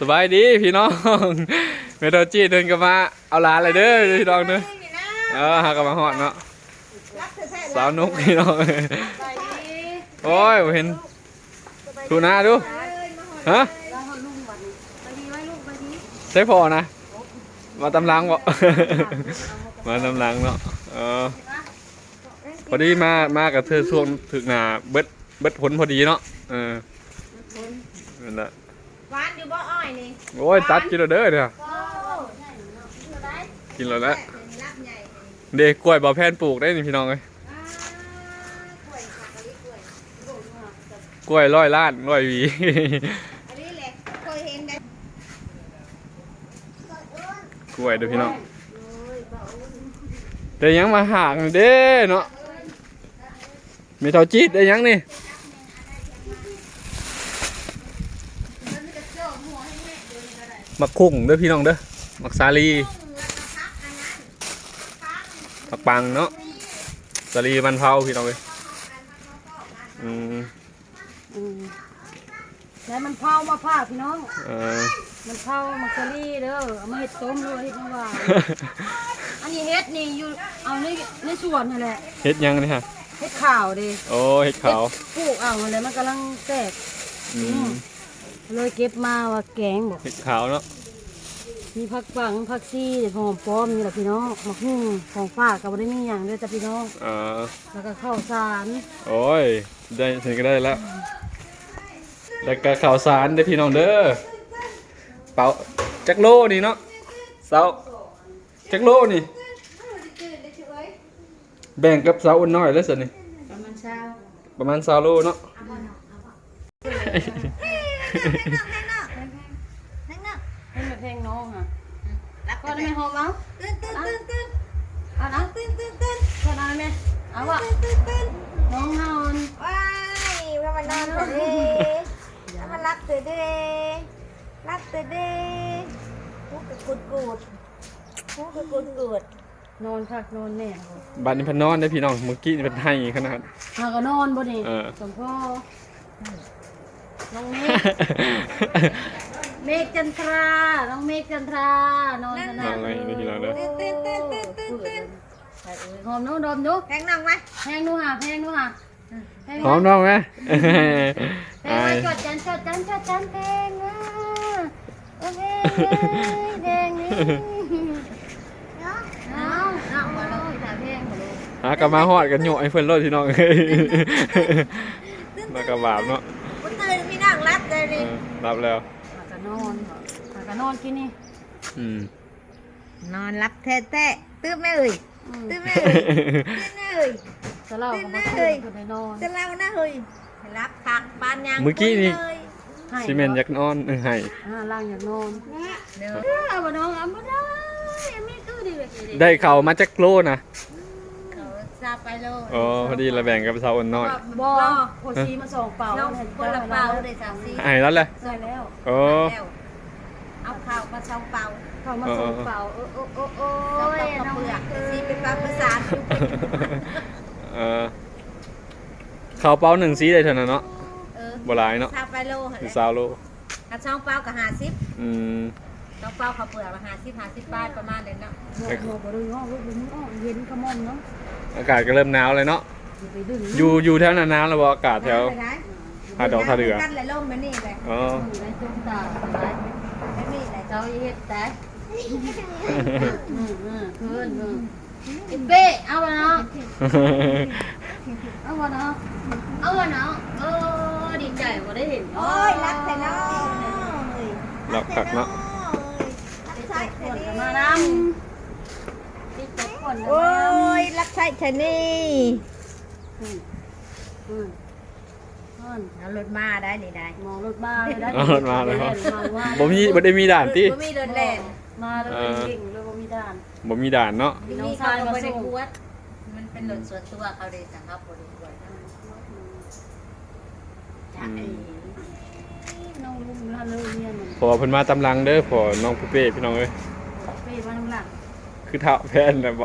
สบายดีพี่น้องเมโทจีเดินกลับมาเอาหลานเลยเด้อพี่น้องเด้อเออหากลับมาฮอดเนาะสาวนุกพี่น้องโอ้ยบ่เห็นทูหน้าดูฮะใช่พอนะ มาตำลังบ่มาตำลังเนาะเออพอดีมามากับเธอช่วงถึกหนาเบิดเบิดผลพอดีเนาะเออนั่นแหละ หวานอยู่บ่อ้อยนี่โอ้ยตัดกินแล้วเด้อเนี่ยโอ้กินแล้วแหละรับใหญ่เด็กกล้วยบ่อแพนปลูกได้นี่พี่น้องเอ้ยอ่ากล้วยผักอันนี้กล้วยกล้วยร้อยล้านร้อยหวี อันนี้แหละเคยเห็นได้กล้วยเด้อพี่น้องแต่ยังมาห่างเด้เนาะมีเท่าจีดได้ยังนี่ มักคุ้งเด้อพี่น้องเด้อมักสาลีมักปังเนาะสาลีมันเผาพี่น้องเอ้ยอืมแล้วมันเผามาผ้าพี่น้อง เออ มันเผามักกะลี่เด้อเอามาเห็ดต้มเลยเห็ดมาหวานอันนี้เห็ดนี่อยู่เอาในในสวนนั่นแหละเฮ็ดยังนี่ฮะเห็ดขาวดิโอ้เฮ็ดขาวปลูกเอาอะไรมันกำลังแตกอืม เลยเก็บมาว่าแกงบอกเฮ็ดขาวเนาะมีผักฝังผักซี่หอมป้อมนี่แหละพี่น้องมะฮุ่งของฝากกับได้มีอย่างเด้วยจ้ะพี่น้องเออแล้วก็ข้าวสารโอ้ยได้ถึงก็ได้แล้วแล้วก็ข่าวสารเด้อพี่น้องเด้อเป่าจักโลนี่เนาะเสาจักโลนี่ แบ่งกับเสาอุ่นน้อยแล้วสินี่ประมาณเช้าประมาณ2โลเนาะ นั่งนั่งให้มาแพลงน้องอะรับก็ได้ไหมหอมเอาตื่นตื่นตื่นตื่นเอานะตื่นตื่นตื่นก็ได้ไหมเอาวะตื่นตื่นน้องนอนว้ายว่ามันนอนเถอะเด้ว่ามันรักเถอะเด้รักเถอะเด้หูดกระกุดกูดหูดกระกุดกูดนอนพักนอนแน่บัดนี้พิ่นนอนได้พี่น้องเมื่อกี้นี่เพิ่นให้ขนาดหาก็นอนบ่นี่เออสมพ่อ น้องเมฆเมฆจันทรา น้องเมฆจันทรานอนกันนอนไงนี่พี่น้องเด้อตื่นตื่นตื่นตื่นตื่นตื่นหอมน้องดมดูแพงน้องไหมแพงดูหาแพงดูหาแพงหอมน้องไหมแพงไปจดจันจดจันจดจันแพงอะโอเคแพงนี่เอาเอามาลงที่ถาแพงมาลงหากลับมาฮอดกันโยไอ้เพิ่นรถพี่น้องเอ้ยมากระบาบเนาะวั นตื่นพี่น้องรับเลยเอนี่อรับแล้วหาก็นอนหาก็นอนที่นี่อืม นอนรับแท้แท้ๆตื่นไหมเอ่ยอืมตื่นไหมเอ่ยตื่นไหมเอ่ยจะเล่าของมาคืนคนไปนอนจะเล่านะเฮ้ยให้รับผักบานยางเมื่อกี้นี่ เลยให้ซีเมนต์ยักนอนเออให้ อ่าล่างอยากนอนเดี๋ยวเอาบ่น้องเอาบ่ได้ไม่ตู้ดิเลยได้เข่ามาจากโลนะเขา ซาไปโลดอ๋อพอดีระแบ่งกับสาวอ่อนน้อยบ่โคชีมาส่งเป่าน้องคนละเป่าเลยสามสี่ให้แล้วแหละใส่แล้วโอ้แล้วเอาข้าวมาช่องเป่าเข้ามาส่งเป่าโอ้โอ้โอ้โอ้ช่องยเป่าน้องเปลือกเอ้สียเป็นปลาประสานเออเข่าเป้าหนึ่งสีได้เท่านั้นเนาะเออบ่หลายเนาะซาไปโลหั่นคือแหละสาวโลกับช่องเป่ากับหาซิปอืมช่องเป่าเขาวเปลือกมาหาซิปหาซิปบ้านประมาณนั้นเนาะบ่บ่ได้ง้อลูกบ่ง้อเย็นขมอมเนาะ อากาศก็เริ่มหนาวเลยเนาะอย่าไปดึงอยู่อยู่แถวหน้าหนาวแล้วบ่อากาศแถวไปไหนหาดอกทาเรือ กันเลยล่มมานี่เลยอ๋ออยู่ในจงตาตายไม่มีอะไรเจ้าเฮ็ดแต่อืมอืมเพิ่นอืมอีเป้เอาบ่เนาะเอาบ่เนาะเอาบ่เนาะเออดีใจบ่ได้เห็นโอ้ยรักแต่น้องเอ้ยรับกักเนาะรักใช่คแต่นนี่ก็มานำติดกับ คนก็โอ้มานำยรักใช่แต่นี่อืมอืมอ่อนเอารถมาได้นี่ได้มองรถบ้าเลยนะเอารถมาเลยเหรอมาว่าบ่มีบ่ได้มีด่านติบ่มีรถแล่นมาแล้วเป็นเก่งเลยว่ามีด่านบ่มีด่านเนาะที่นี่เขาก็บ่ได้กวดมันเป็นรถส่วนตัวเขาเลยสั่งเขาบ่ได้กวดจ้ะเอ้ยน้องลุงนั่นเลยเนี่ยมันพอเพิ่นมาตำลังเด้อพอน้องผู้เป้พี่น้องเอ้ย เป้มาน้ำหลัง คือเท้าแพนน่ะบ่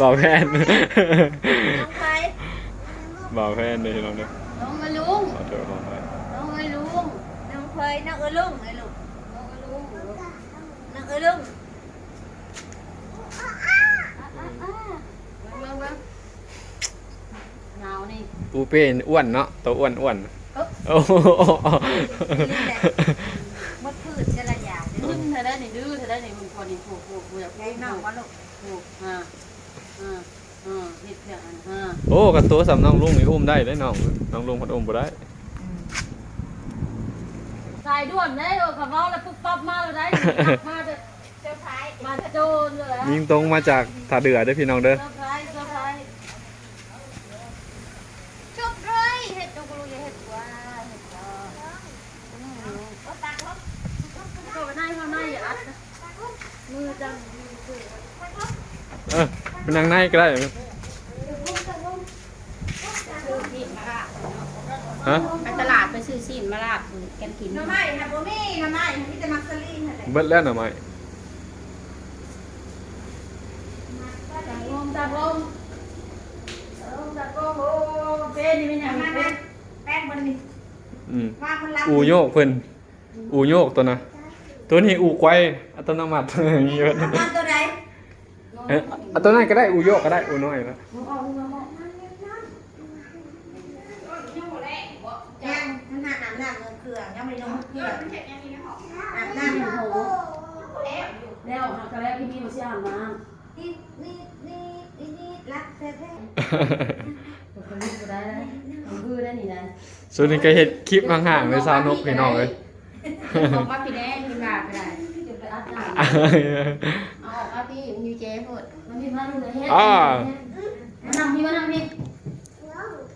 บ่แพนน้องใครบ่แพนเด้อพี่น้องเด้อน้องไอ้ลุงขอโทษขออภัยน้องไอ้ลุงน้องเคยน้องเออลุงไอ้ลูกน้องไอ้ลุเอ้ยลุงเบิ่งเบิ่งหนาวนี่ปูเป้นอ้วนเนาะตัวอ้วนอ้วนเอ๊ะโอ้โห มดพืชจะระยะ ดื้อเธอได้นี่ดื้อเธอได้นี่มึงคนนี่ผูกผูกผูกยายน้องว่าลูกผูกอ่าอ่าอ่าเฮ็ดเพื่ออันอ่าโอ้กับตัวสำน้องลุงนี่อุ้มได้ได้น้องน้องลุงพัดอุ้มบ่ได้สายด่วนได้เออขับเว้าแล้วปุ๊บปั๊บมาแล้วได้มาจะเจ้าท้ายมาจะโจรเลยยิงตรงมาจากท่าเดือได้อพี่น้องเด้อ เซอร์ไพรส์เซอร์ไพรส์ จบเลยเห็ดจุกลูกอย่าเห็ดว่าเห็ดว่าก็ตักลง ก็ไปนั่งข้างในอย่าอัดนะมือจัง เอ อเป็นนางในก็ได้ฮะไปตลาดไปซื้อซีนมาลาบกันกินหน่อไม้ค่ะบ่มีหน่อไม้มีแต่มักสลีนนั่นแหละเบิดแล้วหน่อไม้ตากลมตากลมตากลมโอ้เป็นนี่เป็นยังมาไงมาแป้งบนนี่อืมว่ามันรับอูโยกเพิ่นอูโยกตัวนะตัวนี้อูควายอัตโนมัติเยอะมาตัวใด เอ๊ะเอาตัวนั้นก็ได้อูโยกก็ได้อูน้อยนะยังมันหาอาบน้ำเงินเครื่อยังไม่ลงเครื่องอาบน้ำโอ้โหแล้วหักกระแล้วที่มีมาเสียอาบน้นี่นี่นี่นี่ลักแท้ตัวคนนี้ก็ได้ของคือได้นี่ได้ส่วนนี้ก็เฮ็ดคลิปห่างๆในซาวนกพี่น้องเลย บอกว่าพี่แดงพี่บาไปได้จะไปอัดน้า เเจพูดมันพี่มาดูเลยเฮ็ดอ่า มานั่งพี่มานั่งพี่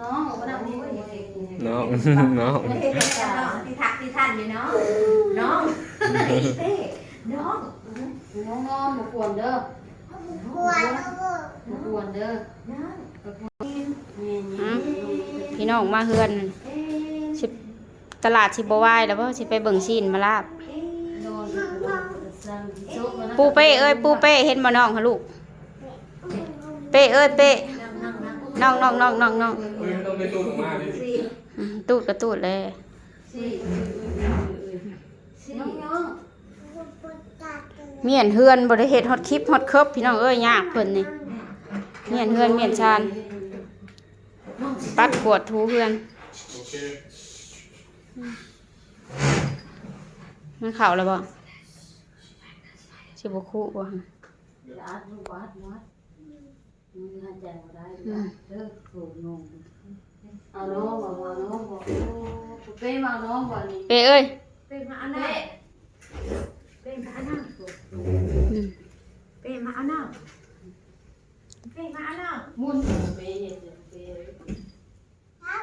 น้องมานั่งพี่น้องน้องๆไม่ใช่เป็นกันเนาะที่ทักที่ท่านอยู่เนาะน้องไอ้เต้น้องน้องน้องมาควรเด้อมาควรเด้อน้องนี่นี่พี่น้องมาเฮือนสิตลาดสิบวายแล้วบ่สิไปเบิ่งซีนมาลาบโดนสั่งซุ ปูเป้เอ้ยปูเป้เห็นบ่น้องฮะลูก เป้เอ้ยเป้น้องน้องน้องน้องน้องต้องไปตู้ของมาดิตูดกระตูดเลยเมียนเฮือนบ่ได้เฮ็ดฮอตคลิปฮอตเคิบพี่น้องเอ้ยยากเพิ่นนี่เมียนเฮือนเมียนชานปัดกวดถูเฮือนมันเข้าแล้วบ่ สิบ่คู่บ่หั่นอัดลูกอัดวัดมึงหันใจมาได้เด้อโผล่นงเอาน้องบอกว่าน้องบอกเป้มาน้องบอกนี่เป้เอ้ยเป็นมาอันนั้นเป็นมาอันนั้นอืมเป็นมาอันนั้นเป็นมาอันนั้นมุ่นเป้เห็นเป้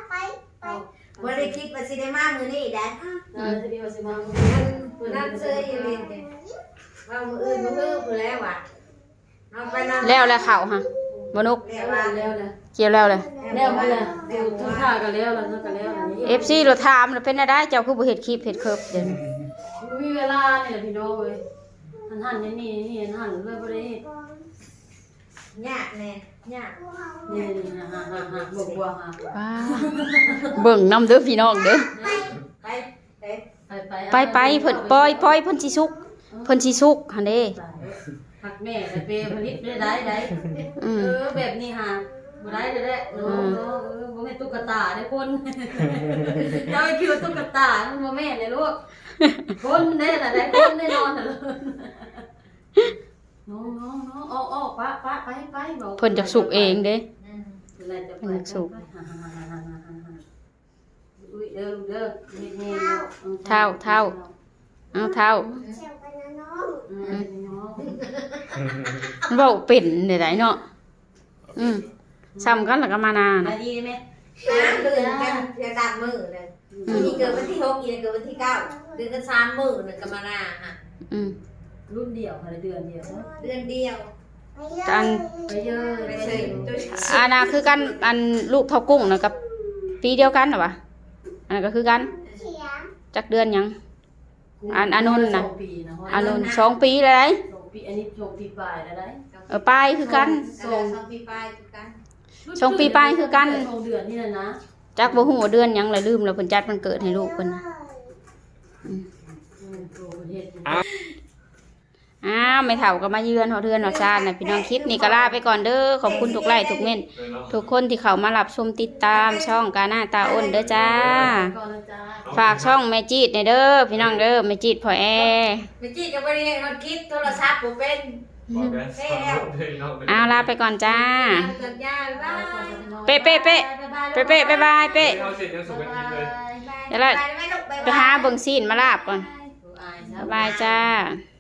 ไปไปบ่ได้คิดว่าสิได้มามื้อนี้ได้เออจะดีว่าสิมานั่นเซยอยู่นี่ ว่ามื้ออื่นมื้อฮื้อพุ่นแล้วว่ะเอาไปนำแล้วแล้วเข้าฮะบ่นุกแล้วแล้วว่าแล้วแล้วเกี่ยวแล้วเลย แล้วมาแล้วทุกท่ากันแล้วแล้วกันแล้วนี่ FC เราถามแล้วเป็นอะไรเจ้าคือบ่เฮ็ดคลิปเฮ็ดเคิบเดี๋ยวนี้มีเวลาเนี่ยพี่น้องเว้ยหันหันนี่นี่นี่หันเลยบ่ได้ยากแน่ยากนี่นี่ฮ่าฮ่าฮ่าบอกว่าฮ่าว้าเบิ่งนำเด้อพี่น้องเด้อไปไปไปไปไปเพิ่นปล่อยปล่อยเพิ่นสิสุก เพิ่นสิสุกหั่นเด้ หักแม่แต่เปผลิตได้ได้ได้อืเอมอแบบนี้ฮะบ่ได้เด้อเด้อเนาะเนาะเออบ่แม่นตุ๊กตาเด้อคนเจ้าไอ้คิวตุ๊กตามันบ่แม่นเลยลูกคนเด้อน่ะได้คนแน่นอนน่ะลูกน้องน้องน้องออกออกปะปะไปไปบอกเพิ่นจะสุกเองเด้อืมเพิ่นจะเพิ่นจะสุก อุ้ยเด้อเด้อนี่นี่เท่าเท่า เอาเท่าอืมน้องมันเว้าเป็นได้ไดเนาะอืมซ้ำกันแล้วก็มานาไปนะดีไหมน้ำลื่นกันเพียงดาดมือเลยทีนี้เกิดวันที่หกอีกเกิดวันที่เก้าเดือนกันสามมือหนึ่งกันมาหน้าฮะอืมรุ่นเดียวค่ะเดือนเดียวเนาะเดือนเดียวอันไปเยอะไปไปเฉเลยยตัวอันน่ะคือกันอันลูกเท่ากุ้งน่ะกับปีเดียวกันน่ะวะอันนั้นก็คือกันจักเดือนหยัง อันอันนู้นน่ะสองปีนะอันนู้นสองปีเลย สองปีอันนี้สองปีปลายแล้วได้เออปลายคือกัน สองสองปีปลายคือกันสองปีปลายคือกัน สองเดือนนี่แหละนะจักบ่ฮู้ว่าเดือนหยังเลยลืมแล้วเพิ่นจัดวันเกิดให้ลูกเพิ่นน่ะอืมโปรประเทศอะ อ้าวไม่เถ่าก็มาเยือนหอเทือนหอซานนะพี่น้องคลิปนี้ก็ลาไปก่อนเด้อขอบคุณทุกไลค์ทุกเม่นทุกคนที่เข้ามารับชมติดตามช่องกาหน้าตาอ้นเด้อจ้าก่อนนะจ๊ะฝากช่องแม่จีดในเด้อพี่น้องเด้อแม่จีดพอแอไม่จีก็ไม่ได้เห็นมันคิดโทรศัพท์ผมเป็นเอาลาไปก่อนจ้า สัญญาบ้าเป๊ะเป๊ะเป๊ะเป๊ะเป๊ะบ๊ายบายเป๊ะเอาสิยังสุกกันทีเลยเดี๋ยวเราไปไม่ลูกไปไปหาเบิ่งซีนมาลาบก่อนอายบ๊ายบายจ้าบ